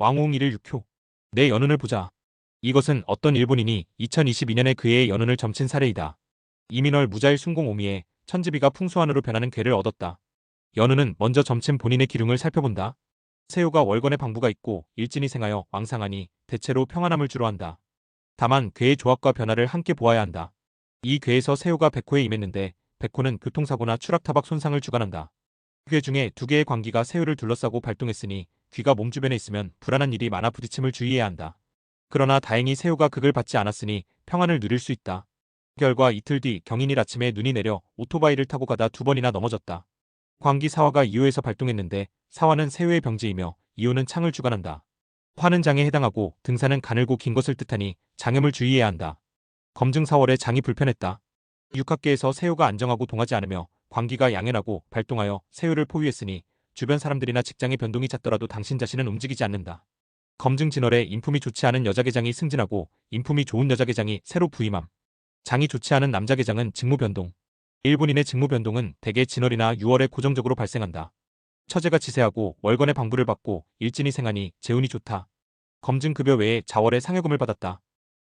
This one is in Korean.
왕웅 1일 6효. 내 연운을 보자. 이것은 어떤 일본인이 2022년에 그의 연운을 점친 사례이다. 이민월 무자일 순공 오미에 천지비가 풍수한으로 변하는 괴를 얻었다. 연운은 먼저 점친 본인의 기륭을 살펴본다. 세요가 월건의 방부가 있고 일진이 생하여 왕상하니 대체로 평안함을 주로 한다. 다만 괴의 조합과 변화를 함께 보아야 한다. 이 괴에서 세요가 백호에 임했는데 백호는 교통사고나 추락타박 손상을 주관한다. 괴 중에 두 개의 광기가 세요를 둘러싸고 발동했으니 귀가 몸 주변에 있으면 불안한 일이 많아 부딪힘을 주의해야 한다. 그러나 다행히 세요가 극을 받지 않았으니 평안을 누릴 수 있다. 결과 이틀 뒤 경인일 아침에 눈이 내려 오토바이를 타고 가다 두 번이나 넘어졌다. 광기 사화가 2호에서 발동했는데 사화는 세요의 병제이며 2호는 창을 주관한다. 화는 장에 해당하고 등산은 가늘고 긴 것을 뜻하니 장염을 주의해야 한다. 검증 4월에 장이 불편했다. 육학계에서 세요가 안정하고 동하지 않으며 광기가 양연하고 발동하여 세요를 포위했으니 주변 사람들이나 직장의 변동이 잦더라도 당신 자신은 움직이지 않는다. 검증 진월에 인품이 좋지 않은 여자 계장이 승진하고 인품이 좋은 여자 계장이 새로 부임함. 장이 좋지 않은 남자 계장은 직무 변동. 일본인의 직무 변동은 대개 진월이나 6월에 고정적으로 발생한다. 처제가 지세하고 월건의 방부를 받고 일진이 생하니 재운이 좋다. 검증 급여 외에 자월에 상여금을 받았다.